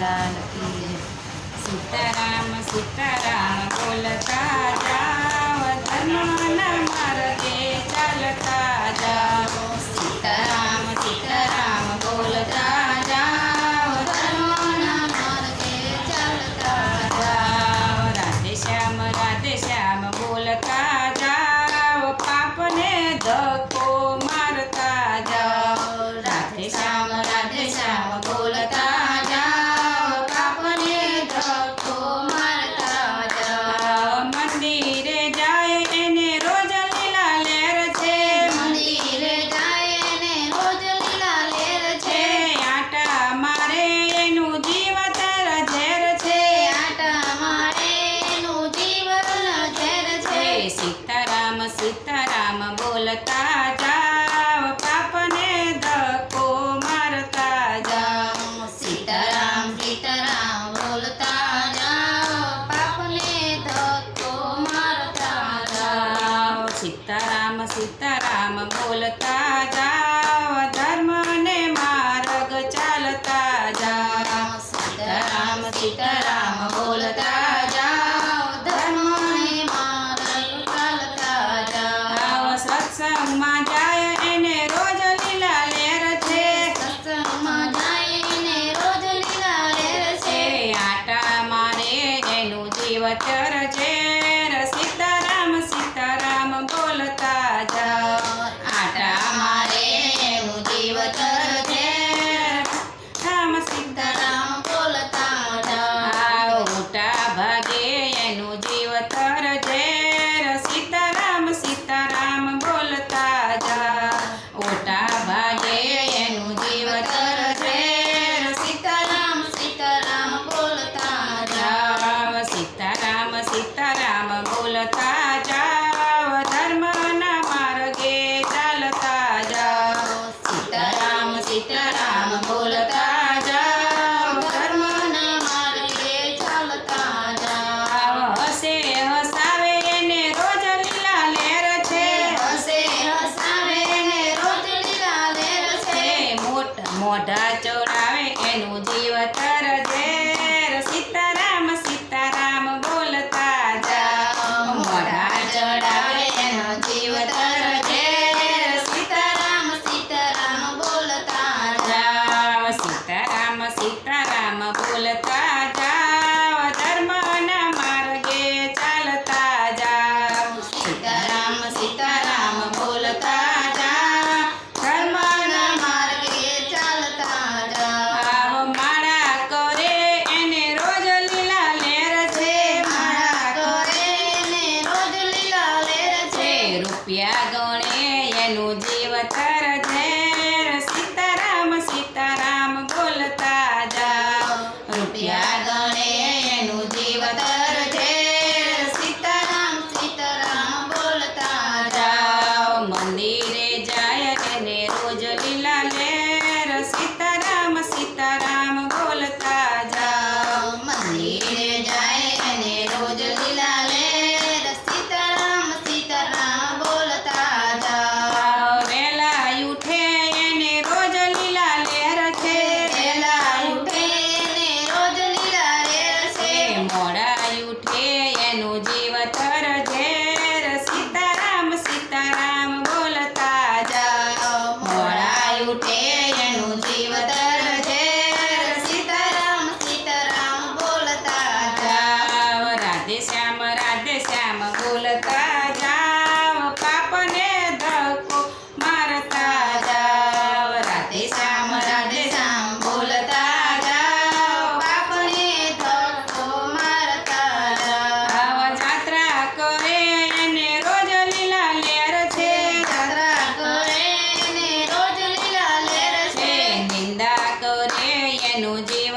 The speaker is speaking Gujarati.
લાલ કી સીતારામ સીતારામ બોલતા જાવ ધર્મ સીતારામ સીતારામ બોલતા જાવ પાપને ધક્કો મારતા જાવ સીતારામ સીતારામ બોલતા જાવ પાપને ધક્કો મારતા જાવ સીતારામ સીતારામ બોલતા જાવ and we'll નો જીવ જેનો જીવ